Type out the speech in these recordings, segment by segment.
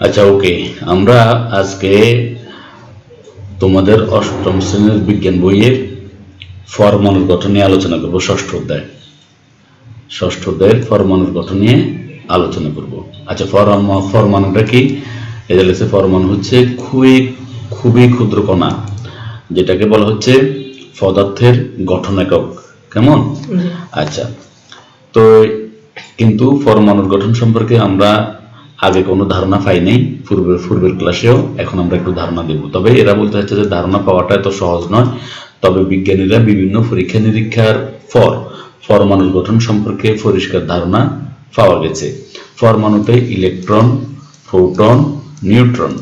আচ্ছা ওকে। আমরা আজকে তোমাদের অষ্টম শ্রেণির বিজ্ঞান বইয়ের ফরমাণুর গঠন নিয়ে আলোচনা করব ষষ্ঠ অধ্যায়। ষষ্ঠ অধ্যায়ের পরমাণুর গঠন নিয়ে আলোচনা করব। আচ্ছা পরমা পরমাণুটা কি? এটা লেগেছে পরমাণু হচ্ছে খুবই খুবই ক্ষুদ্র কণা যেটাকে বলা হচ্ছে পদার্থের গঠন একক। কেমন? আচ্ছা তো কিন্তু পরমাণুর গঠন সম্পর্কে আমরা আগে কোনো ধারণা পাই নাই পূর্বের পূর্বের ক্লাসেও, এখন আমরা একটু ধারণা দেব। তবে এরা বলতে চাচ্ছে যে ধারণা পাওয়াটা এত সহজ নয়। তবে বিজ্ঞানীরা বিভিন্ন পরীক্ষা নিরীক্ষার পর পরমাণুর গঠন সম্পর্কে পরিষ্কার ধারণা পাওয়া গেছে। পরমাণুতে electron proton neutron.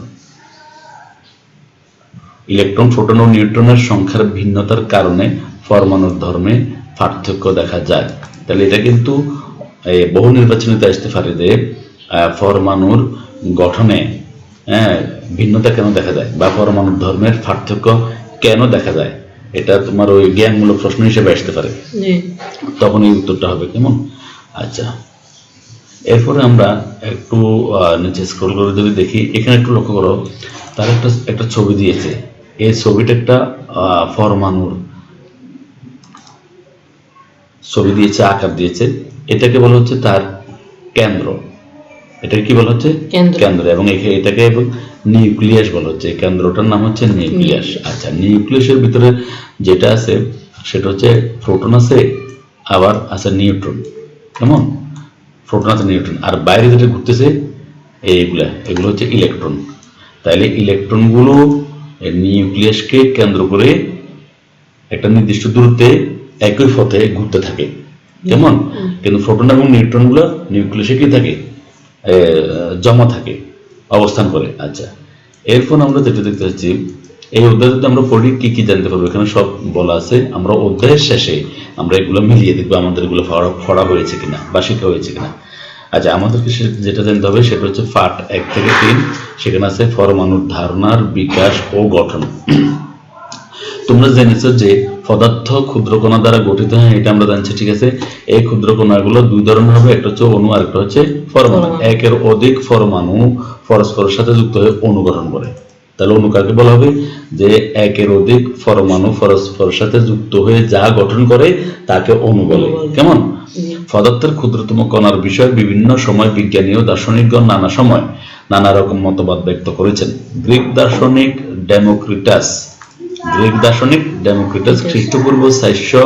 Electron proton ও নিউট্রনের সংখ্যার ভিন্নতার কারণে পরমাণুর ধর্মে পার্থক্য দেখা যায়। তাহলে এটা কিন্তু বহু নির্বাচনীতে আসতে পারে যে পরমাণুর গঠনে হ্যাঁ, ভিন্নতা কেন দেখা যায়? বা পরমাণুর ধর্মের পার্থক্য কেন দেখা যায়? এটা তোমার ওই জ্ঞানমূলক প্রশ্ন হিসেবে আসতে পারে। তখন এই উত্তরটা হবে কেমন? আচ্ছা। এরপরে আমরা একটু নিচে স্ক্রল করে যদি দেখি এখানে একটু লক্ষ্য করো। তার একটা একটা ছবি দিয়েছে। এই ছবিটা একটা আহ, পরমাণুর ছবি দিয়েছে আকার দিয়েছে। এটাকে বলা হচ্ছে তার কেন্দ্র। এটাকে কি বলা হচ্ছে? কেন্দ্র। এবং এটাকে এবং নিউক্লিয়াস বলা হচ্ছে। কেন্দ্রটার নাম হচ্ছে নিউক্লিয়াস। আচ্ছা নিউক্লিয়াসের ভিতরে যেটা আছে সেটা হচ্ছে প্রোটন আছে আবার আছে নিউট্রন। কেমন? প্রোটন আছে নিউট্রন। আর বাইরে যেটা ঘুরতেছে এইগুলা। এগুলো হচ্ছে ইলেকট্রন। তাইলে ইলেকট্রনগুলো নিউক্লিয়াসকে কেন্দ্র করে একটা নির্দিষ্ট দূরত্বে একই পথে ঘুরতে থাকে। কেমন? কিন্তু প্রোটন এবং নিউট্রনগুলো নিউক্লিয়াসে কি থাকে। জমা থাকে, অবস্থান করে। আচ্ছা এরপর আমরা যেটা দেখতে পাচ্ছি, এই অধ্যায় যদি আমরা পড়ি, কি কি জানতে পারব? এখানে সব বলা আছে। আমরা অধ্যায়ের শেষে আমরা এগুলো মিলিয়ে দেখব আমাদের এগুলো পড়া পড়া হয়েছে কিনা বা শেখা হয়েছে কিনা। আচ্ছা আমাদেরকে যেটা জানতে হবে, সেটা হচ্ছে পাঠ এক থেকে তিন। সেখানে আছে পরমাণুর ধারণার বিকাশ ও গঠন। তোমরা জেনেছো যে পদার্থ ক্ষুদ্র কণা দ্বারা গঠিত হয় এটা আমরা জানছি ঠিক আছে? এই ক্ষুদ্র কণাগুলো দুই ধরনের হবে একটা হচ্ছে অণু আর একটা হচ্ছে পরমাণু। পরমাণু। একের অধিক পরমাণু পরস্পরের সাথে যুক্ত হয়ে অণু গঠন করে। তাহলে অণু কাকে বলা হবে? যে একের অধিক পরমাণু পরস্পরের সাথে যুক্ত হয়ে যা গঠন করে তাকে অণু বলে। কেমন? পদার্থের ক্ষুদ্রতম কণার বিষয়ে বিভিন্ন সময় বিজ্ঞানী ও দার্শনিকগণ নানা সময় নানা রকম মতবাদ ব্যক্ত করেছেন। গ্রিক দার্শনিক ডেমোক্রিটাস গ্রিক দার্শনিক ডেমোক্রিটাস খ্রিস্টপূর্ব চারশো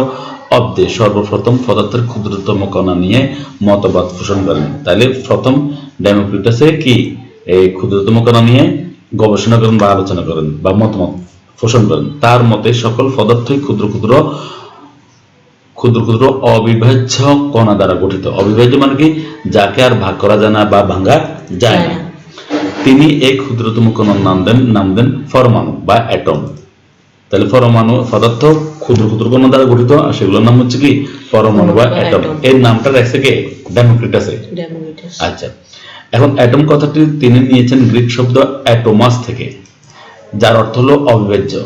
অব্দে সর্বপ্রথম পদার্থের ক্ষুদ্রতম কণা নিয়ে মতবাদ পোষণ করেন। তাহলে প্রথম ডেমোক্রিটাসে কি এই ক্ষুদ্রতম কণা নিয়ে গবেষণা করেন বা আলোচনা করেন বা মতামত পোষণ করেন? তার মতে সকল পদার্থই ক্ষুদ্র ক্ষুদ্র ক্ষুদ্র ক্ষুদ্র অবিভাজ্য কণা দ্বারা গঠিত। অবিভাজ্য মানে কি? যাকে আর ভাগ করা যায় না বা ভাঙা যায় না। তিনি এই ক্ষুদ্রতম কণার নাম দেন নাম দেন পরমাণু বা অ্যাটম। তাহলে পরমাণু পদার্থ ক্ষুদ্র ক্ষুদ্র কণা দ্বারা গঠিত আর সেগুলোর নাম হচ্ছে কি? পরমাণু বা অ্যাটম এর নামটা রাখছে কে? ডেমোক্রিটাসে। আচ্ছা। এখন অ্যাটম কথাটি তিনি নিয়েছেন গ্রিক শব্দ অ্যাটোমাস থেকে যার অর্থ হলো অবিভাজ্য।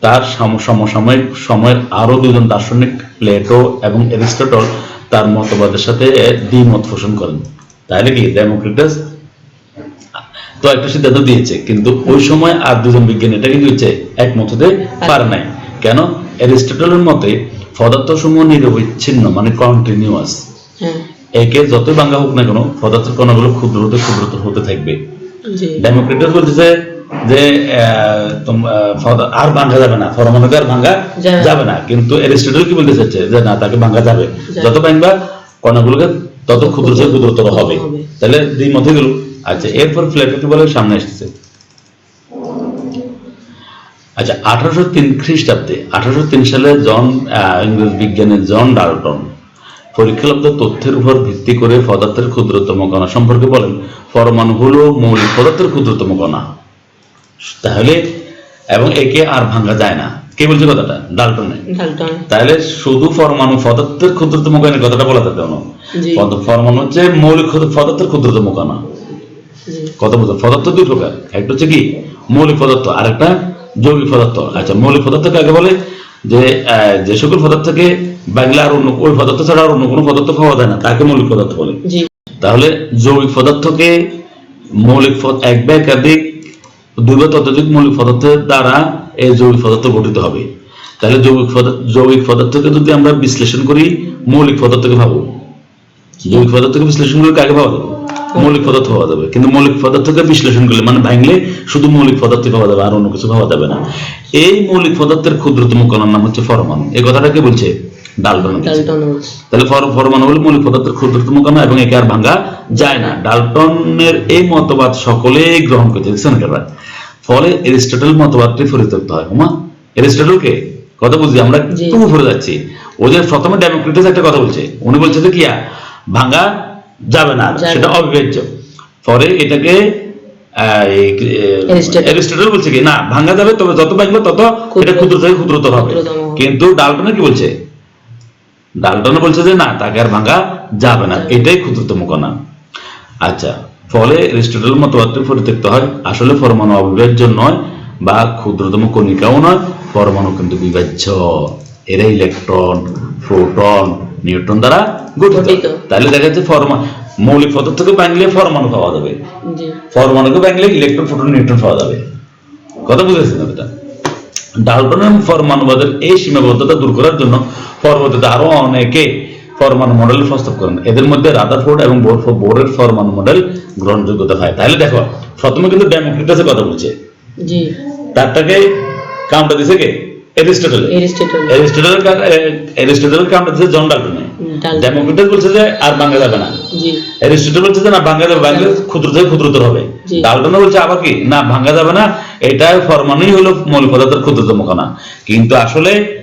তার সম- সমসাময়িক সময়ের আরও দুজন দার্শনিক প্লেটো এবং এরিস্টটল তার মতবাদের সাথে দ্বিমত পোষণ করেন। তাহলে কি? ডেমোক্রিটাস তো একটা সিদ্ধান্ত দিয়েছে কিন্তু ওই সময় আর দুজন বিজ্ঞানী এটা কিন্তু হচ্ছে একমত হতে পারে নাই। কেন? এরিস্টটলের মতে পদার্থ সমূহ নিরবিচ্ছিন্ন মানে কন্টিনিউয়াস একে যতই ভাঙ্গা হোক না কেন পদার্থের কণাগুলো ক্ষুদ্র হতে ক্ষুদ্রতর হতে থাকবে। ডেমোক্রেটাস বলতেছে যে আর ভাঙ্গা যাবে না পরমাণুকে আর ভাঙ্গা যাবে। না। কিন্তু এরিস্টটল কি বলতে চাচ্ছে যে না তাকে ভাঙ্গা যাবে। যত ভাঙবা কণাগুলোকে তত ক্ষুদ্র ক্ষুদ্রতর হবে। হবে। তাহলে দুই মতে গেল। আচ্ছা এরপর প্লেটো বলে সামনে এসেছে আচ্ছা আঠারোশো তিন খ্রিস্টাব্দে আঠারোশো তিন সালে জন ইংরেজ বিজ্ঞানী জন ডাল্টন পরীক্ষালব্ধ তথ্যের উপর ভিত্তি করে পদার্থের ক্ষুদ্রতম কণা সম্পর্কে বলেন পরমাণু হলো মৌলিক পদার্থের ক্ষুদ্রতম কণা। তাহলে এবং একে আর ভাঙা যায় না। কে বলছে কথাটা? ডাল্টনে তাহলে শুধু পরমাণু পদার্থের ক্ষুদ্রতম কণার কথাটা বলা পদ- পরমাণু হচ্ছে মৌলিক পদার্থের ক্ষুদ্রতম কণা। জি কত বুঝো পদার্থ দুই প্রকার। একটা হচ্ছে কি? মৌলিক পদার্থ আর একটা যৌগিক পদার্থ। আচ্ছা মৌলিক পদার্থ কাকে বলে যে যে সকল পদার্থকে বাংলা আর অন্য ওই পদার্থ ছাড়া আর অন্য কোনো পদার্থ খাওয়া যায় না তাকে মৌলিক পদার্থ বলে। তাহলে যৌগিক পদার্থকে মৌলিক এক বা একাধিক দুই বা ততোধিক মৌলিক পদার্থের দ্বারা এই যৌগিক পদার্থ গঠিত হবে। তাহলে যৌগিক পদার্থ যৌগিক পদার্থকে যদি আমরা বিশ্লেষণ করি মৌলিক পদার্থকে ভাবো। যৌগিক পদার্থকে বিশ্লেষণ করে কাকে পাওয়া যাবে? মৌলিক পদার্থ পাওয়া যাবে। কিন্তু মৌলিক পদার্থকে বিশ্লেষণ করলে মানে ভাঙলে শুধু মৌলিক পদার্থ পাওয়া যাবে আর অন্য কিছু পাওয়া যাবে না। এই মৌলিক পদার্থের ক্ষুদ্রতম কণার নাম হচ্ছে পরমাণু এই কথাটা কে বলছে? ডালটন তাহলে পরমাণু হলো মৌলিক পদার্থের ক্ষুদ্রতম কণা এবং একে আর ভাঙা যায় না। ডালটনের এই মতবাদ সকলেই গ্রহণ করতে দেখছেন ফলে এরিস্টটল মতবাদটি পরিত্যক্ত হয়। হুমা এরিস্টটল কে? কথা বুঝছি আমরা। একটু উপরে যাচ্ছি। ও যে প্রথমে ডেমোক্রেটিস একটা কথা বলছে। উনি বলছে যে কিয়া ভাঙা যাবে না সেটা। অবিভাজ্য পরে এটাকে। এরিস্টটল বলছে কি না ভাঙা যাবে তবে যত ভাঙবে তত এটা ক্ষুদ্র থেকে ক্ষুদ্রতর হবে। কিন্তু ডালটনে কি বলছে? ডালটন বলছে যে না তাকে আর ভাঙা যাবে না এটাই ক্ষুদ্রতম কণা। আচ্ছা ফলে এরিস্টটল মতবাদটি পরিত্যক্ত হয় আসলে পরমাণু অবিভাজ্য নয় বা ক্ষুদ্রতম কণিকাও নয় পরমাণু কিন্তু বিভাজ্য। এরা ইলেকট্রন প্রোটন নিউট্রন দ্বারা গঠিত। তাহলে দেখা যাচ্ছে পরমা মৌলিক পদার্থকে ভাঙলে পরমাণু পাওয়া যাবে। জি। পরমাণুকে ভাঙলে ইলেকট্রন প্রোটন নিউট্রন পাওয়া যাবে। কথা বুঝেছেন এটা ডালটনের পরমাণুবাদের এই সীমাবদ্ধতা দূর করার জন্য পরবর্তীতে আরও অনেকে পরমাণু মডেল প্রস্তাব করেন। এদের মধ্যে রাদারফোর্ড এবং বোর- বোরের পরমাণু মডেল গ্রহণযোগ্যতা হয়। তাহলে দেখো প্রথমে কিন্তু ডেমোক্রিটাসের কথা বলছে। জি। তারটাকে কাউন্টার দিছে কে? জন ডালটনে ডেমোক্রিটাস বলছে যে আর ভাঙা যাবে না। বলছে যে না ভাঙা যাবে ভাঙলে ক্ষুদ্র থেকে ক্ষুদ্রতর হবে। ডালটন বলছে আবার কি? না ভাঙা যাবে না এটা পরমাণুই হলো মৌলিক পদার্থের ক্ষুদ্রতম কণা। কিন্তু আসলে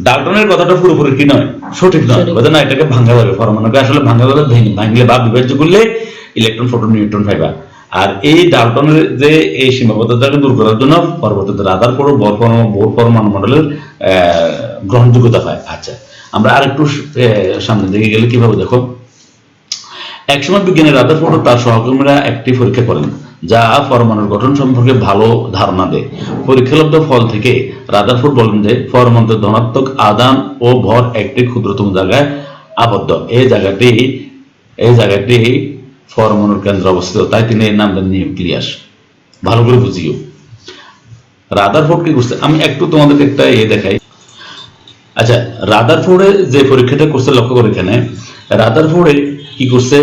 ডালটনের কথাটা পুরোপুরি কি নয়? সঠিক নয়। বলছে না এটাকে ভাঙা যাবে পরমাণুকে আসলে ভাঙা যাবে ভেঙে- ভাঙলে বা বিভাজ্য করলে ইলেকট্রন প্রোটন নিউট্রন পাইবা আর এই ডালটনের যে এই সীমাবদ্ধতাকে দূর করার জন্য পরবর্তীতে রাদার পর বোর পরমাণু মডেলের গ্রহণযোগ্যতা পায় আচ্ছা আমরা আরেকটু আহ, সামনের দিকে গেলে কীভাবে দেখো? একসময় বিজ্ঞানী রাদারফোর্ড ও তার সহকর্মীরা একটি পরীক্ষা করেন যা পরমাণুর গঠন সম্পর্কে ভালো ধারণা দেয়। পরীক্ষালব্ধ ফল থেকে রাদারফোর্ড বলেন যে পরমাণুতে ধনাত্মক আদান ও ভর একটি ক্ষুদ্রতম জায়গায় আবদ্ধ। এই জায়গাটি এই জায়গাটি পরমাণুর কেন্দ্রে অবস্থিত। তাই তিনি এর নাম দেন নিউক্লিয়াস ভালো করে বুঝিও। রাদারফোর্ড কি করছে আমি একটু তোমাদেরকে একটা ইয়ে দেখাই। আচ্ছা রাদারফোর্ডে যে পরীক্ষাটা করছে, লক্ষ্য করে এখানে। রাদারফোর্ডে কি করছে?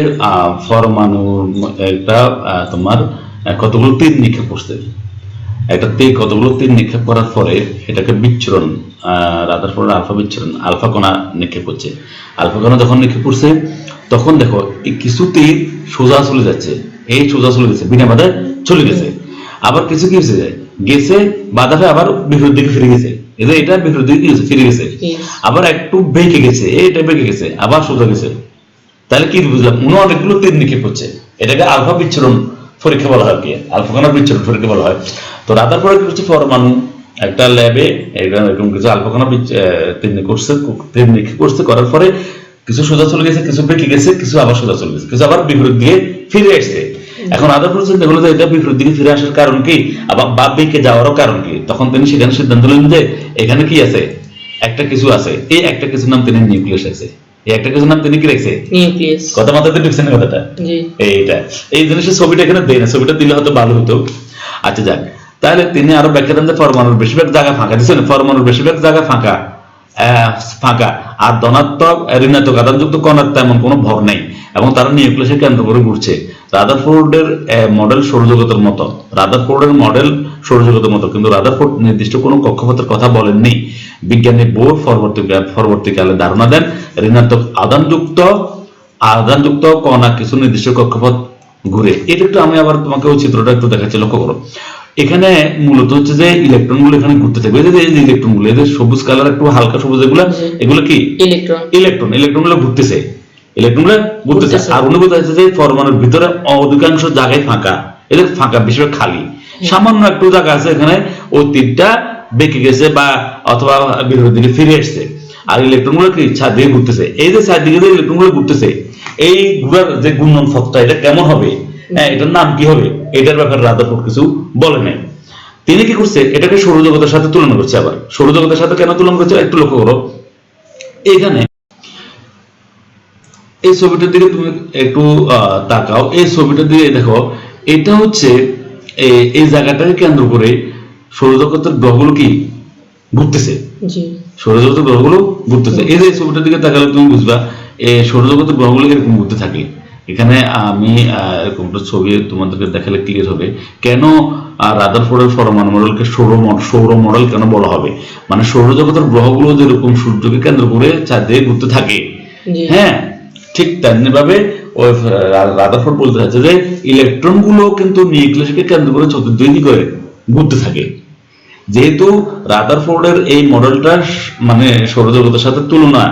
পরমাণু একটা তোমার কতগুলো তীর নিক্ষেপ করছে। একটা তীর কতগুলো তীর নিক্ষেপ করার পরে এটাকে বিচ্ছুরণ রাদারফোর্ড আলফা বিচ্ছুরণ আলফা কণা নিক্ষেপ করছে। আলফা কণা যখন নিক্ষেপ করছে তখন দেখো এই কিছু তীর সোজা চলে যাচ্ছে। এই সোজা চলে গেছে বিনা বাধায় চলে গেছে। আবার কিছু কি হয়েছে? গেছে বাধাটা আবার বিপরীত দিকে ফিরে গেছে। যে এটা বিপরীত দিকে হয়েছে? ফিরে গেছে। আবার একটু বেঁকে গেছে এটা বেঁকে গেছে আবার সোজা গেছে। তাহলে কি বুঝলাম? উনি অনেকগুলো তীর নিক্ষেপ করছে। এটাকে আলফা বিচ্ছুরণ পরীক্ষা বলা হয় কি। আলফা কণার বিচ্ছুরণ পরীক্ষা বলা হয়। তো রাতার পরে কি হচ্ছে? পরমাণু একটা ল্যাবে এরকম কিছু আলফা কণা বিচ্ছ- আহ, তীর নিক্ষেপ করছে নিক্ষেপ করছে করার পরে কিছু সোজা চলে গেছে কিছু বেঁকে গেছে কিছু আবার সোজা চলে গেছে কিছু আবার বিপরীত দিকে ফিরে আসছে। এখন আদার পর্যন্ত দেখল যে এটা বিপরীত দিকে ফিরে আসার কারণ কি? আবার বাপ বেঁকে যাওয়ারও কারণ কি? তখন তিনি সেখানে সিদ্ধান্ত নিলেন যে এখানে কি আছে? একটা কিছু আছে। এই একটা কিছু নাম তিনি নিউক্লিয়াস আছে এই একটা কিছু নাম তিনি কি রেখেছে? নিউক্লিয়াস। কথা মাথাতে ঢুকছেন কথাটা? এইটা। এই জিনিসের ছবিটা এখানে দেয় না ছবিটা দিলে হয়তো ভালো হতো। আচ্ছা যাক। তাহলে তিনি আরও ব্যাখ্যা দেন যে পরমাণুর বেশিরভাগ জায়গা ফাঁকা। দিচ্ছেন পরমাণুর বেশিরভাগ জায়গা ফাঁকা ফাঁকা। আর ধনাত্মক ঋণাত্মক, আদানযুক্ত কণার তেমন কোনো ভর নেই। এবং তারা নিউক্লিয়াসের কেন্দ্র করে ঘুরছে। রাদারফোর্ডের মডেল সৌরজগতের মতো। রাদারফোর্ডের মডেল সৌরজগতের মতো। কিন্তু রাদারফোর্ড নির্দিষ্ট কোনো কক্ষপথের কথা বলেননি। বিজ্ঞানী বোর পরবর্তী পরবর্তীকালে ধারণা দেন, ঋণাত্মক, আদানযুক্ত আদানযুক্ত কণা কিছু নির্দিষ্ট কক্ষপথ ঘুরে। এটা একটু আমি আবার তোমাকে ওই চিত্রটা একটু দেখাচ্ছি, লক্ষ্য করো। এখানে মূলত হচ্ছে যে ইলেকট্রনগুলো এখানে ঘুরতে থাকবে। এই যে এই যে ইলেকট্রনগুলো এই যে সবুজ কালার একটু হালকা সবুজ এগুলো এগুলো কি? ইলেকট্রন ইলেকট্রন ইলেকট্রনগুলো ঘুরতেছে। ইলেকট্রনগুলো ঘুরতেছে। আর অনুভূত হচ্ছে যে পরমাণুর ভিতরে অধিকাংশ জায়গায় ফাঁকা। এদের ফাঁকা বেশিরভাগ খালি। সামান্য একটু জায়গা আছে এখানে ওই তীরটা বেঁকে গেছে বা অথবা বিরোধী দিকে ফিরে এসছে আর ইলেকট্রনগুলো কি? ছাদ দিয়ে ঘুরতেছে। এই যে ছাদ দিকে যে ইলেকট্রনগুলো ঘুরতেছে এই ঘুরার যে ঘূর্ণন পথটা এটা কেমন হবে? হ্যাঁ এটার নাম কি হবে? এটার ব্যাপারে রাদারফোর্ড কিছু বলে নাই। তিনি কি করছে? এটাকে সৌরজগতের সাথে তুলনা করছে আবার। সৌরজগতের সাথে কেন তুলনা করছে? একটু লক্ষ্য করো। এখানে এই ছবিটার দিকে তুমি একটু তাকাও। এই ছবিটার দিকে দেখো এটা হচ্ছে এই জায়গাটাকে কেন্দ্র করে সৌরজগতের গ্রহগুলো কি? ঘুরতেছে। সৌরজগতের গ্রহগুলো ঘুরতেছে। এই যে ছবিটার দিকে তাকালে তুমি বুঝবা এই সৌরজগতের গ্রহগুলো এরকম ঘুরতে থাকে। এখানে আমি এরকম একটা ছবি তোমাদেরকে দেখালে ক্লিয়ার হবে। কেন রাদারফোর্ডের পরমাণু মডেলকে সৌর সৌর মডেল কেন বলা হবে? মানে সৌরজগতের গ্রহগুলো যেরকম সূর্যকে কেন্দ্র করে চাঁদে ঘুরতে থাকে। হ্যাঁ ঠিক তেমনি ভাবে ওই রাদারফোর্ড বলতে চাচ্ছে যে ইলেকট্রনগুলো কিন্তু নিউক্লিয়াসকে কেন্দ্র করে চতুর্দিক করে ঘুরতে থাকে। যেহেতু রাদারফোর্ডের এই মডেলটা মানে সৌরজগতের সাথে তুলনা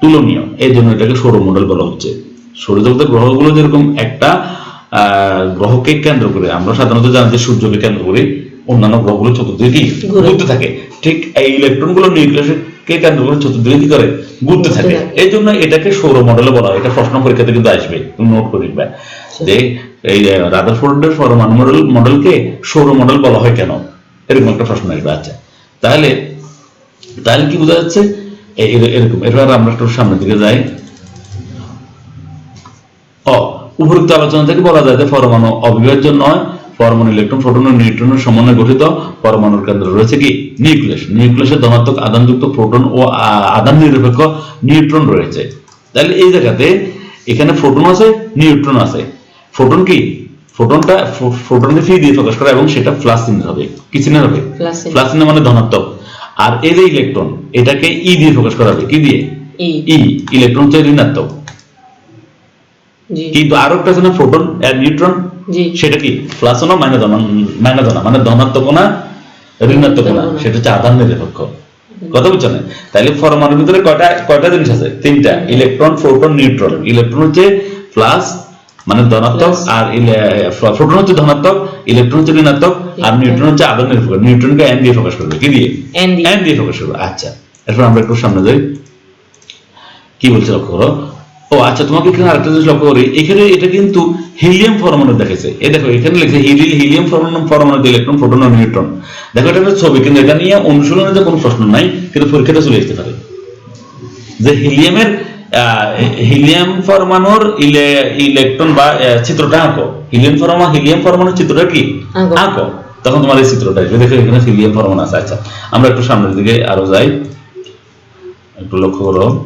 তুলনীয় এই জন্য এটাকে সৌর মডেল বলা হচ্ছে। সৌরজগতের গ্রহগুলো যেরকম একটা গ্রহকে কেন্দ্র করে আমরা সাধারণত জানি যে সূর্যকে কেন্দ্র করে অন্যান্য গ্রহগুলো চতুর্দিকে ঘুরতে থাকে। ঠিক এই ইলেকট্রনগুলো নিউক্লিয়াসকে কেন্দ্র করে চতুর্দিকে কি করে? ঘুরতে থাকে। এই জন্য এটাকে সৌর মডেলে বলা হয়। এটা প্রশ্ন পরীক্ষাতে কিন্তু আসবে। তুমি নোট করে নিবে যে এই রাদারফোর্ডের পরমাণু মডেল মডেলকে সৌর মডেল বলা হয় কেন? এরকম একটা প্রশ্ন আসবে। আচ্ছা। তাহলে তাহলে কি বোঝা যাচ্ছে? এরকম। এবার আমরা একটু সামনের দিকে যাই। উপরোক্ত আলোচনা থেকে বলা যায় যে পরমাণু অবিভাজ্য নয় পরমাণু ইলেকট্রন প্রোটন ও নিউট্রনের সমন্বয়ে গঠিত পরমাণুর কেন্দ্র রয়েছে কি? নিউক্লিয়াস। নিউক্লিয়াসে ধনাত্মক আধানযুক্ত প্রোটন ও আধান নিরপেক্ষ নিউট্রন রয়েছে। তাহলে এই জায়গাতে এখানে প্রোটন আছে নিউট্রন আছে। ফোটন কি? ফোটনটা ফোটনকে ফি দিয়ে প্রকাশ করা এবং সেটা প্লাস চিহ্ন হবে। কি চিহ্ন হবে? প্লাস চিহ্ন মানে ধনাত্মক। আর এই যে ইলেকট্রন এটাকে ই দিয়ে প্রকাশ করা হবে। কি দিয়ে? ই। ই। ইলেকট্রন হচ্ছে ঋণাত্মক। কিন্তু আরও একটা আছে না প্রোটন আর নিউট্রন সেটা কি? প্লাস না মাইনাস না? মাইনাস না মানে ধনাত্মক না ঋণাত্মক না? সেটা হচ্ছে আধান নিরপেক্ষ। কথা বুঝছ না? তাহলে পরমাণুর ভিতরে কয়টা কয়টা জিনিস আছে? তিনটা ইলেকট্রন প্রোটন নিউট্রন ইলেকট্রন হচ্ছে প্লাস মানে ধনাত্মক আর প্রোটন হচ্ছে ধনাত্মক ইলেকট্রন হচ্ছে ঋণাত্মক আর নিউট্রন হচ্ছে আধান নিরপেক্ষ। নিউট্রনকে এন দিয়ে প্রকাশ করবে। কি দিয়ে? এন দিয়ে প্রকাশ করবে। আচ্ছা এরপর আমরা একটু সামনে যাই। কি বলছে লক্ষ্য করো? ও আচ্ছা তোমাকে এখানে আরেকটা জিনিস লক্ষ্য করি। এখানে এটা কিন্তু হিলিয়াম পরমাণু দেখেছে এই দেখো এখানে লিখেছে হিলি- হিলিয়াম পরমাণু পরমাণু ইলেকট্রন প্রোটন ও নিউট্রন। দেখো এটা একটা ছবি কিন্তু এটা নিয়ে অনুশীলনে কোনো প্রশ্ন নাই কিন্তু পরীক্ষাটা চলে আসতে পারে। যে হিলিয়ামের হিলিয়াম ইলে- ইলেকট্রন বা চিত্রটা আঁকো। হিলিয়াম পরমাণু হিলিয়াম পরমাণুর চিত্রটা কি? আঁকো। তখন তোমার এই চিত্রটা আসবে। দেখো এখানে হিলিয়াম পরমাণু আছে। আচ্ছা আমরা একটু সামনের দিকে আরও যাই। একটু লক্ষ্য করো।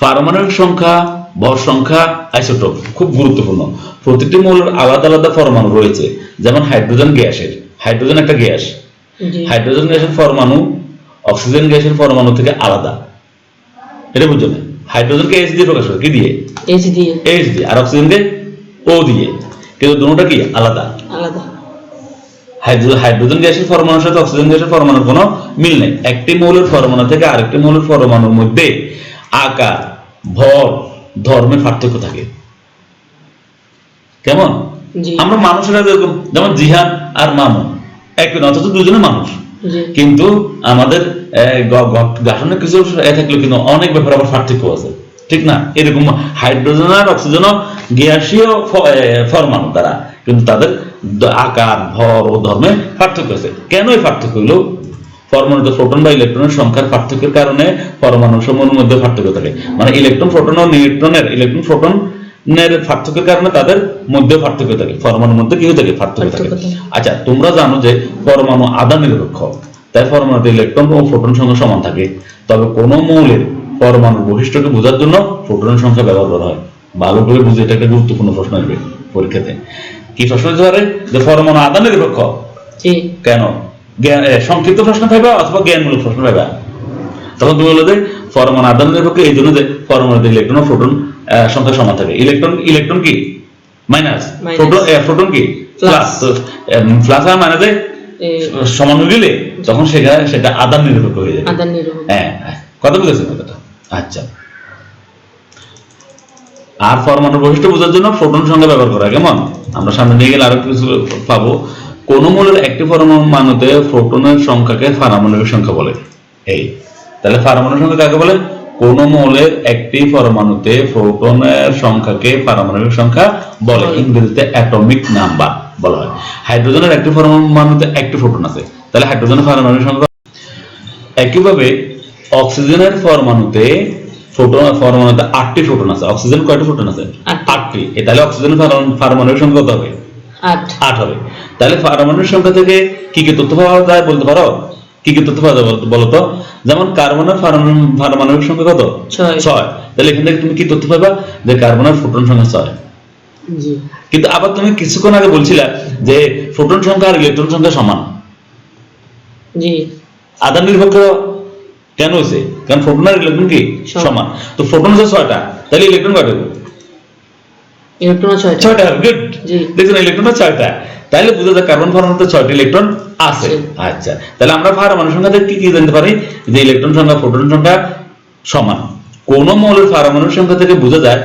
পারমাণবিক সংখ্যা ভর সংখ্যা আইসোটোপ খুব গুরুত্বপূর্ণ। প্রতিটি মৌলের আলাদা আলাদা পরমাণু রয়েছে যেমন হাইড্রোজেন গ্যাসের। হাইড্রোজেন একটা গ্যাস। হাইড্রোজেন গ্যাসের পরমাণু অক্সিজেন গ্যাসের পরমাণু থেকে আলাদা। এটা বুঝছ না? হাইড্রোজেনকে এইচ দিয়ে প্রকাশ করে? কি দিয়ে? এইচ দিয়ে। এইচ দিয়ে। আর অক্সিজেনকে ও দিয়ে। কিন্তু দুটোটা কি? আলাদা। আলাদা। হাইড্রো- হাইড্রোজেন গ্যাসের পরমাণুর সাথে অক্সিজেন গ্যাসের পরমাণুর কোনো মিল নেই। একটি মৌলের পরমাণু থেকে আরেকটি মৌলের পরমাণুর মধ্যে আকার ভর ধর্মের পার্থক্য থাকে। কেমন? আমরা মানুষেরা যেরকম যেমন জিহান আর মামুন একই না অথচ দুজনে মানুষ। কিন্তু আমাদের আহ, গ- গ- গঠনের কিছু এ থাকলেও কিন্তু অনেক ব্যাপারে আবার পার্থক্য আছে। ঠিক না? এরকম হাইড্রোজেন আর অক্সিজেন গ্যাসীয় ফ- তারা কিন্তু তাদের আকার ভর ও ধর্মে পার্থক্য আছে। কেন এই পার্থক্য হলো পরমাণুতে প্রোটন বা ইলেকট্রনের সংখ্যার পার্থক্যের কারণে পরমাণু সমূহের মধ্যে পার্থক্য থাকে। মানে ইলেকট্রন প্রোটন ও নিউট্রনের ইলেকট্রন প্রোটনের পার্থক্যের কারণে তাদের মধ্যে পার্থক্য থাকে। পরমাণুর মধ্যে কি থাকে। পার্থক্য থাকে। আচ্ছা তোমরা জানো যে পরমাণু আধান নিরপেক্ষ তাই পরমাণুতে ইলেকট্রন ও প্রোটন সংখ্যা সমান থাকে। তবে কোন মৌলের পরমাণুর বৈশিষ্ট্যকে বোঝার জন্য প্রোটনের সংখ্যা ব্যবহার করা হয়। ভালো করে বুঝে এটা একটা গুরুত্বপূর্ণ প্রশ্ন আসবে পরীক্ষাতে। কি প্রশ্ন হতে পারে? যে পরমাণু আধান নিরপেক্ষ। কেন? সংক্ষিপ্ত প্রশ্ন পাইবা অথবা জ্ঞানমূলক প্রশ্ন পাইবা তখন তুমি বললে যে পরমাণু আধান নিরপেক্ষ এই জন্য যে পরমাণুতে ইলেকট্রন ও প্রোটন সংখ্যা সমান থাকে। ইলেকট্রন ইলেকট্রন কি? মাইনাস। প্রোটন প্রোটন কি? প্লাস। প্লাস। আর মাইনাসে সমান গেলে তখন সেটা সেটা আদান নিরপেক্ষ হয়ে যাবে। আদান নির্ভর হ্যাঁ হ্যাঁ। কথা বুঝেছেন কথাটা? আচ্ছা। আর পরমাণুর বৈশিষ্ট্য বোঝার জন্য ফোটন সংখ্যা ব্যবহার করা কেমন? আমরা সামনে নিয়ে গেলে আরও কিছু পাবো। কোন মূলের একটি পরমাণুতে ফোটনের সংখ্যাকে পারমাণবিক সংখ্যা বলে। এই। তাহলে পারমাণবিক সংখ্যা কাকে বলে? কোন মৌলের একটি পরমাণুতে ফোটনের সংখ্যাকে পারমাণবিক সংখ্যা বলে। ইংরেজিতে অ্যাটমিক নাম্বার বলা হয়। হাইড্রোজেনের একটি পরমাণুতে একটি ফোটন আছে। তাহলে হাইড্রোজেনের পারমাণবিক সংখ্যা একইভাবে অক্সিজেনের পরমাণুতে ফোটন পরমাণুতে আটটি ফোটন আছে। অক্সিজেন কয়টি ফোটন আছে? আটটি। তাহলে অক্সিজেনের পারমাণু- পারমাণবিক সংখ্যা কত হবে? আট। হবে। তাহলে পারমাণবিক সংখ্যা থেকে কি কি তথ্য পাওয়া যায় বলতে পারো? কি কি তথ্য পাওয়া যায় বলতো- যেমন কার্বনের পারমাণবিক পারমাণবিক সংখ্যা কত? ছয়। তাহলে এখান থেকে তুমি কি তথ্য পাবা যে কার্বনের ফোটন সংখ্যা ছয়। কিন্তু আবার তুমি কিছুক্ষণ আগে বলছিলা যে ফোটন সংখ্যা আর ইলেকট্রন সংখ্যা সমান। জি। আধান নিরপেক্ষ কেন হয়েছে কারণ ফোটন আর ইলেকট্রন কি? সমান। তো ফোটন হচ্ছে ছয়টা। তাহলে ইলেকট্রন কয়টা? ইলেকট্রন ছয়টা। ছয়টা গুড জি। ইলেকট্রন ছয়টা। তাহলে বুঝা যায় কার্বন পরমাণুতে ছয়টা ইলেকট্রন আছে। আছে। আচ্ছা তাহলে আমরা পারমাণু সংখ্যা থেকে কি কি জানতে পারি? যে ইলেকট্রন সংখ্যা ফোটন সংখ্যা সমান। কোন মৌলের পারমাণবিক সংখ্যা থেকে বোঝা যায়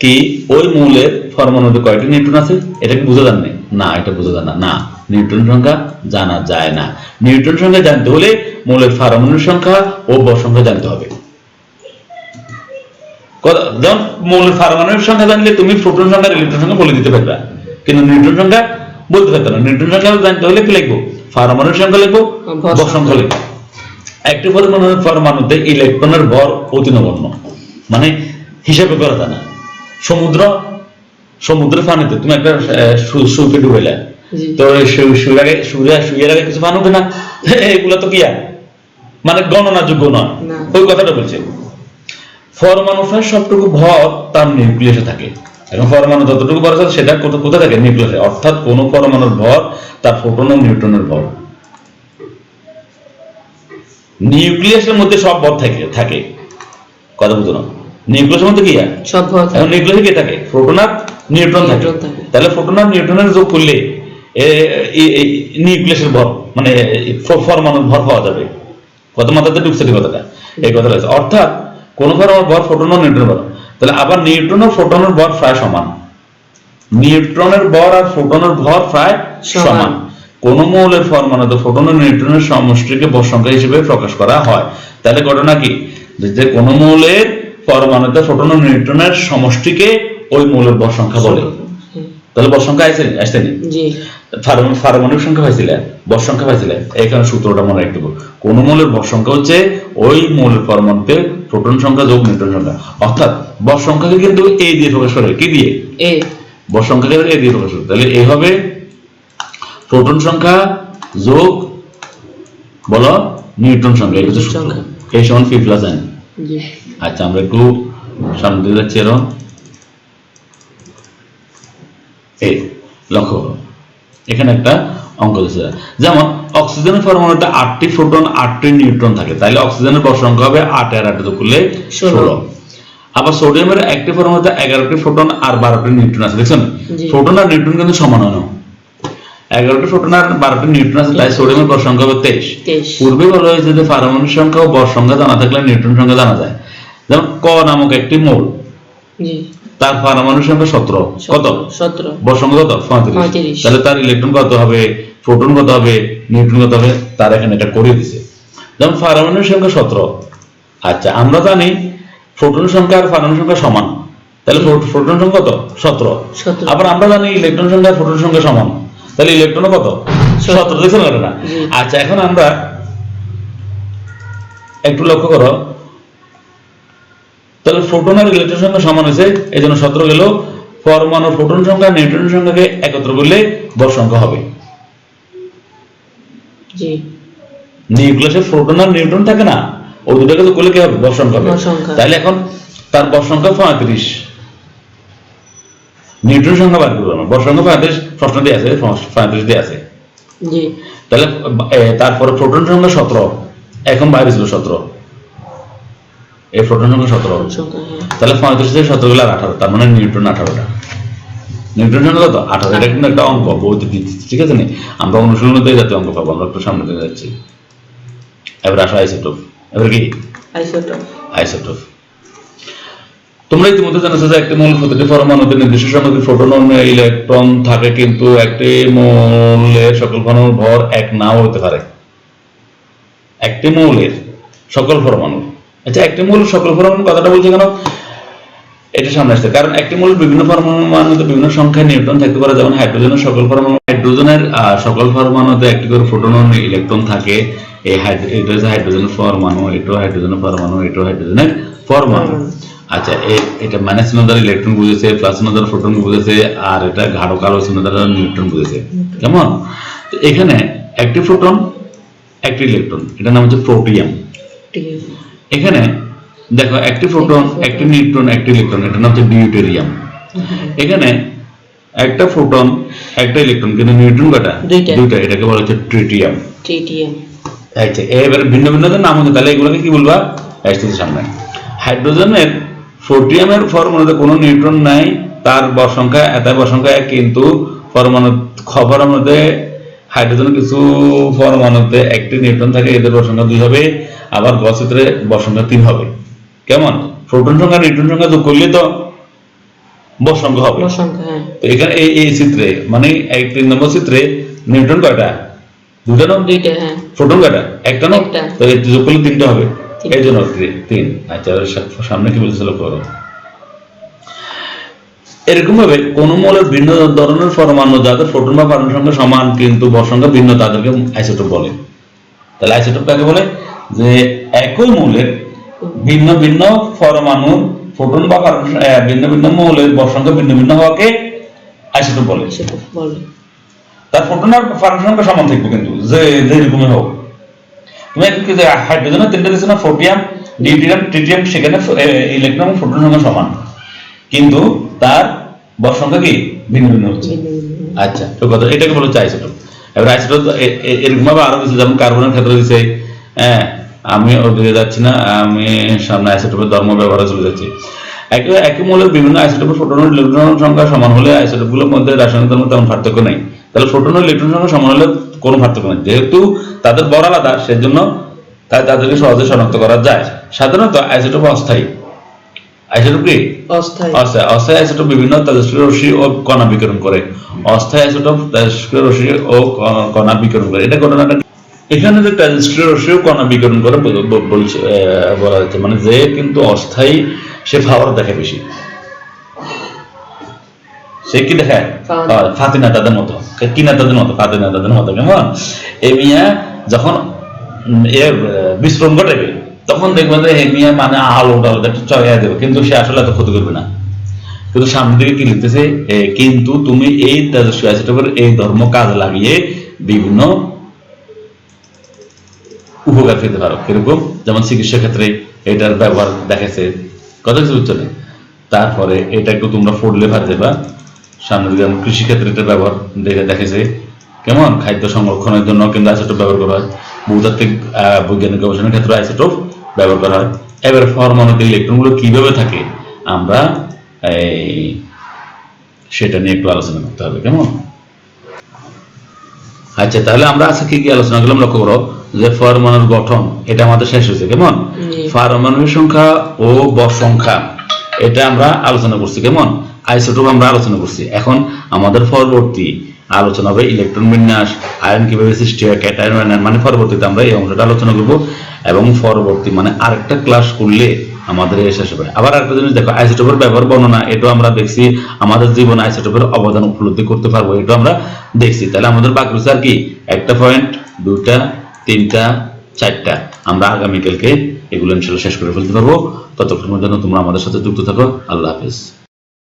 কি ওই মৌলের পরমাণুতে কয়টি নিউট্রন আছে? এটা কি বোঝা যান না এটা বোঝা যায় না। না নিউট্রন সংখ্যা জানা যায় না। নিউট্রন সংখ্যা জানতে হলে মৌলের পারমাণবিক সংখ্যা ও বর সংখ্যা জানতে হবে। মৌলের পারমাণবিক সংখ্যা জানলে তুমি প্রোটন সংখ্যা ইলেকট্রন সংখ্যা বলে দিতে পারবে। কিন্তু নিউট্রন সংখ্যা বলতে না। নিউট্রন সংখ্যা জানতে হলে কি লিখব? পারমাণবিক সংখ্যা লিখব ভর সংখ্যা লিখব। একটি পরমাণুর পরমাণুতে ইলেকট্রনের ভর মানে হিসাবে করা যায় না। সমুদ্র সমুদ্রের পানিতে। তুমি একটা সুপে ডুবেলা তো শুয়ের আগে শুয়ে আগে কিছু পানি উঠে না? এগুলো তো কি আর? মানে গণনাযোগ্য নয়। ওই কথাটা বলছে। পরমাণুটার সবটুকু ভর তার নিউক্লিয়াসে থাকে। এখন পরমাণু যতটুকু ভর আছে সেটা কোথা- কোথায় থাকে? নিউক্লিয়াসে। অর্থাৎ কোন পরমাণুর ভর তার ফোটন ও নিউট্রনের ভর। নিউক্লিয়াসের মধ্যে সব ভর থাকে থাকে। কথা বুঝো না। নিউক্লিয়াসের মধ্যে কি সব ভর থাকে। এখন নিউক্লিয়াসে কি থাকে? প্রোটন আর নিউট্রন থাকে। তাহলে প্রোটন আর নিউট্রনের যোগ করলে নিউক্লিয়াসের ভর মানে পরমাণুর ভর পাওয়া যাবে। কত মাত্রাতে এই কথাটা। এই কথাটা অর্থাৎ কোন পরমাণুর ভর ফোটন ও নিউট্রন ভর তাহলে আবার নিউট্রন ও ফোটনের ভর প্রায় সমান। নিউট্রনের ভর আর ফোটনের ভর প্রায় সমান। কোন মৌলের পরমাণুতে ফোটন ও নিউট্রনের সমষ্টিকে ভর সংখ্যা হিসেবে প্রকাশ করা হয়। তাহলে ঘটনা কি? যে- কোন মৌলের পরমাণুতে ফোটন ও নিউট্রনের সমষ্টিকে ওই মৌলের ভর সংখ্যা বলে। তাহলে ভর সংখ্যা আসেনি জি। পারমাণবিক সংখ্যা পাইছিলে বর সংখ্যা পাইছিলে এখানে সূত্রটা মনে রাখতে কোন মৌলের বর সংখ্যা হচ্ছে ওই মৌলের পরমাণুতে প্রোটন সংখ্যা যোগ নিউট্রন সংখ্যা। অর্থাৎ বর সংখ্যাকে কিন্তু এই দিয়ে প্রকাশ করে কি দিয়ে? এ। বর সংখ্যাকে এই দিয়ে প্রকাশ করে। তাহলে এই হবে প্রোটন সংখ্যা যোগ বলো নিউট্রন সংখ্যা এই হচ্ছে সূত্র। এই সমান পি প্লাস এন। আচ্ছা আমরা একটু সামনে দিকে যাচ্ছি এরকম এই লক্ষ্য। করো। এখানে একটা অঙ্ক দিচ্ছে যেমন অক্সিজেনের পরমাণুতে আটটি ফোটন আটটি নিউট্রন থাকে। তাহলে অক্সিজেনের সংখ্যা হবে আট আর আট করলে ষোলো। আবার সোডিয়ামের একটি পরমাণুতে এগারোটি ফোটন আর বারোটি নিউট্রন আছে। দেখছেন? ফোটন আর নিউট্রন কিন্তু সমান হয় না। এগারোটি ফোটন আর বারোটি নিউট্রন আছে তাই সোডিয়ামের বর সংখ্যা হবে তেইশ। পূর্বে বলা হয়েছে যে পারমাণবিক সংখ্যা ও বর সংখ্যা জানা থাকলে নিউট্রন সংখ্যা জানা যায়। যেমন ক নামক একটি মৌল। তার পারমাণবিক সংখ্যা সতেরো। কত? সতেরো। কত? পঁয়ত্রিশ। তাহলে তার ইলেকট্রন কত হবে? প্রোটন কত হবে? নিউট্রন কত হবে? তার এখানে এটা করে দিছে। যেমন পারমাণবিক সংখ্যা সতেরো। আচ্ছা আমরা জানি প্রোটন সংখ্যা আর পারমাণবিক সংখ্যা সমান। তাহলে প্রোটন সংখ্যা কত? সতেরো। আবার আমরা জানি ইলেকট্রন সংখ্যা আর প্রোটন সংখ্যা সমান। তাহলে ইলেকট্রন কত। সতেরো। দেখছেন না আচ্ছা এখন আমরা একটু লক্ষ্য করো। তাহলে ফোটন আর ইলেকট্রন সংখ্যা সমান হয়েছে এই জন্য সতেরো গেল। পরমাণু ফোটন সংখ্যা নিউট্রন সংখ্যাকে একত্র করলে বর সংখ্যা হবে। জি। নিউক্লিয়াসে ফোটন আর নিউট্রন থাকে না ও দুটাকে তো করলে কি হবে? বর সংখ্যা হবে। তাহলে এখন তার বর সংখ্যা পঁয়ত্রিশ। নিউট্রন সংখ্যা বার করব বর সংখ্যা পঁয়ত্রিশ প্রশ্ন দিয়ে আছে পঁয়ত্রিশ দিয়ে আছে। জি। তাহলে তারপরে প্রোটন সংখ্যা সতেরো। এখন বাইরে ছিল সতেরো। এই প্রোটন সংখ্যা সতেরো। তাহলে পঁয়ত্রিশ থেকে সতেরো গেলে আর আঠারো তার মানে নিউট্রন আঠারোটা। নিউট্রন সংখ্যা কত আঠারো এটা কিন্তু একটা অঙ্ক দিচ্ছে ঠিক আছে নি? আমরা অনুশীলনতে যাতে অঙ্ক পাবো আমরা একটু সামনে দিকে যাচ্ছি। এবার আসো আইসোটোপ। এবার কি? আইসোটোপ। আইসোটোপ। তোমরা ইতিমধ্যে জানাচ্ছ যে একটি মৌল প্রতিটি পরমাণুতে নির্দিষ্ট সংখ্যক ফোটন ইলেকট্রন থাকে কিন্তু একটি মৌলের সকল পরমাণুর ভর এক নাও হতে পারে। একটি মৌলের সকল পরমাণু আচ্ছা একটি মৌলের সকল পরমাণু কথাটা বলছে কেন? এটা সামনে আসছে। কারণ একটি মৌলের বিভিন্ন পরমাণুতে বিভিন্ন সংখ্যায় নিউট্রন থাকতে পারে যেমন হাইড্রোজেনের সকল পরমাণু হাইড্রোজেনের সকল পরমাণুতে একটি করে ফোটন ও ইলেকট্রন থাকে। এই হাইড্রো- এটা হচ্ছে হাইড্রোজেনের পরমাণু এটাও হাইড্রোজেনের পরমাণু এটাও হাইড্রোজেনের পরমাণু আচ্ছা এটা মাইনাস চিহ্ন দ্বারা ইলেকট্রন বুঝেছে প্লাস চিহ্ন দ্বারা প্রোটন বুঝেছে আর এটা গাঢ় কালো চিহ্ন দ্বারা নিউট্রন বুঝেছে। কেমন? তো এখানে একটি প্রোটন একটি ইলেকট্রন এটার নাম হচ্ছে প্রোটিয়াম এখানে দেখো একটি প্রোটন একটি নিউট্রন একটি ইলেকট্রন এটার নাম হচ্ছে ডিউটেরিয়াম এখানে একটা প্রোটন একটা ইলেকট্রন কিন্তু নিউট্রন কটা দুইটা। এটাকে বলা হচ্ছে ট্রিটিয়াম ট্রিটিয়াম আচ্ছা এবার ভিন্ন ভিন্ন নাম হচ্ছে তাহলে এগুলোকে কি বলবা? আসতেছে সামনে। হাইড্রোজেনের ফোর্টিয়ামের ফরমাণুতে কোনো নিউট্রন নাই তার বর সংখ্যা এত বর সংখ্যা কিন্তু পরমাণু খ পরমাণুতে হাইড্রোজেন কিছু পরমাণুতে একটি নিউট্রন থাকে এদের বর সংখ্যা দুই হবে আবার গসিত্রে বর সংখ্যা তিন হবে। কেমন? প্রোটন সংখ্যা নিউট্রন সংখ্যা যোগ করলে তো বর সংখ্যা হবে হ্যাঁ। তো এখানে এই এই চিত্রে মানে এক তিন নম্বর চিত্রে নিউট্রন কয়টা? দুটা না? দুইটা হ্যাঁ। প্রোটন কয়টা? একটা না? একটা। তো যোগ করলে তিনটা হবে। এই জন্য তিন। আচ্ছা সামনে কি বলছিল? করো এরকম ভাবে কোন মৌলের ভিন্ন ধরনের পরমাণু যাদের প্রোটন বা পারমাণু সংখ্যা সমান কিন্তু বর সংখ্যা ভিন্ন তাদেরকে আইসোটোপ বলে। তাহলে আইসোটোপ কাকে বলে? যে একই মৌলের ভিন্ন ভিন্ন পরমাণু প্রোটন বা ভিন্ন ভিন্ন মৌলের বর সংখ্যা ভিন্ন ভিন্ন হওয়াকে আইসোটোপ বলে। তার প্রোটন আর পারমাণু সংখ্যা সমান থাকবে কিন্তু যে যেরকমই হোক। তুমি একটু যে হাইড্রোজেনের তিনটা দিচ্ছে না ফোর্টিয়াম ডিউটিয়াম ট্রিটিয়াম সেখানে ইলেকট্রন প্রোটন সংখ্যা সমান। কিন্তু তার বর সংখ্যা কি? ভিন্ন ভিন্ন হচ্ছে। আচ্ছা তো কথা এটাকে বলা হচ্ছে আইসোটোপ এবার আইসোটোপ এরকম ভাবে আরও কিছু যেমন কার্বনের ক্ষেত্রে দিচ্ছে হ্যাঁ আমি ওদিকে যাচ্ছি না আমি সামনে আইসোটোপের ধর্ম ব্যবহারে চলে যাচ্ছি। একই একই মৌলের বিভিন্ন আইসোটোপের ও ইলেকট্রন সংখ্যা সমান হলে আইসোটোপগুলোর মধ্যে রাসায়নিক ধর্ম তেমন পার্থক্য নেই। তাহলে ও ইলেকট্রন সংখ্যা সমান হলে কোনো পার্থক্য নেই। যেহেতু তাদের বড় আলাদা সেজন্য তাই তাদেরকে সহজে শনাক্ত করা যায়। সাধারণত আইসোটোপ অস্থায়ী। আইসোটোপ কি অস্থায়ী। অস্থায়ী আইসোটোপ বিভিন্ন তেজস্ক্রিয় রশ্মি ও কণা বিকিরণ করে। অস্থায়ী আইসোটোপ তেজস্ক্রিয় রশ্মি ও কণা বিকিরণ করে। এটা ঘটনাটা এখানে যে তেজস্ক্রিয় রশ্মি ও কণা বিকিরণ করে বল- বল- বলছে বলা হচ্ছে মানে যে কিন্তু অস্থায়ী সে পাওয়ার দেখে বেশি। সে কি দেখায় ফাতিনা তাদের মতো। কি না তাদের মতো? ফাতিনা তাদের মতো। কেমন? মিয়া যখন আহ, বিস্ফোরণ ঘটাবে তখন দেখবেন যে এই মিয়া মানে আলো টালো একটু চড়াইয়া দেবে। কিন্তু সে আসলে এত ক্ষতি করবে না। কিন্তু সামনে দিকে কি লিখতেছে? কিন্তু তুমি এই তেজস্বী আইসোটোপের এই ধর্ম কাজে লাগিয়ে বিভিন্ন উপকার পেতে পারো। কীরকম যেমন চিকিৎসা ক্ষেত্রে এটার ব্যবহার দেখাচ্ছে কথা বুঝছ না? তারপরে এটা একটু তোমরা ফুডলে ভাত দেবা। সামনে দিকে যেমন কৃষি ক্ষেত্রে এটার ব্যবহার দেখে দেখেছে কেমন? খাদ্য সংরক্ষণের জন্য কিন্তু আইসোটোপ ব্যবহার করা হয়। ভূতাত্ত্বিক বৈজ্ঞানিক গবেষণার ক্ষেত্রে আইসোটোপ ব্যবহার করা হয়। এবার পরমাণুতে ইলেকট্রনগুলো কীভাবে থাকে আমরা এই সেটা নিয়ে একটু আলোচনা করতে হবে কেমন? আচ্ছা তাহলে আমরা আজকে কি কি আলোচনা করলাম? লক্ষ্য করো যে পরমাণুর গঠন এটা আমাদের শেষ হয়েছে কেমন। পারমাণবিক সংখ্যা ও বর সংখ্যা এটা আমরা আলোচনা করছি কেমন? আইসোটোপ আমরা আলোচনা করছি। এখন আমাদের পরবর্তী আলোচনা হবে ইলেকট্রন বিন্যাস আয়ন কীভাবে সৃষ্টি হয় ক্যাটায়ন আয়ন মানে পরবর্তীতে আমরা এই অংশটা আলোচনা করব এবং পরবর্তী মানে আরেকটা ক্লাস করলে আমাদের শেষ হবে। আবার আরেকটা জিনিস দেখো আইসোটোপের ব্যবহার বর্ণনা, এটাও আমরা দেখছি, আমাদের জীবনে আইসোটোপের অবদান উপলব্ধি করতে পারব, এটাও আমরা দেখছি। তাহলে আমাদের বাকি আর কি? একটা পয়েন্ট দুটা তিনটা, চারটা। আমরা আগামীকালকে এগুলো ইনশাল্লাহ শেষ করে ফেলতে পারব। ততক্ষণের জন্য তোমরা আমাদের সাথে যুক্ত থাকো। আল্লাহ হাফিজ।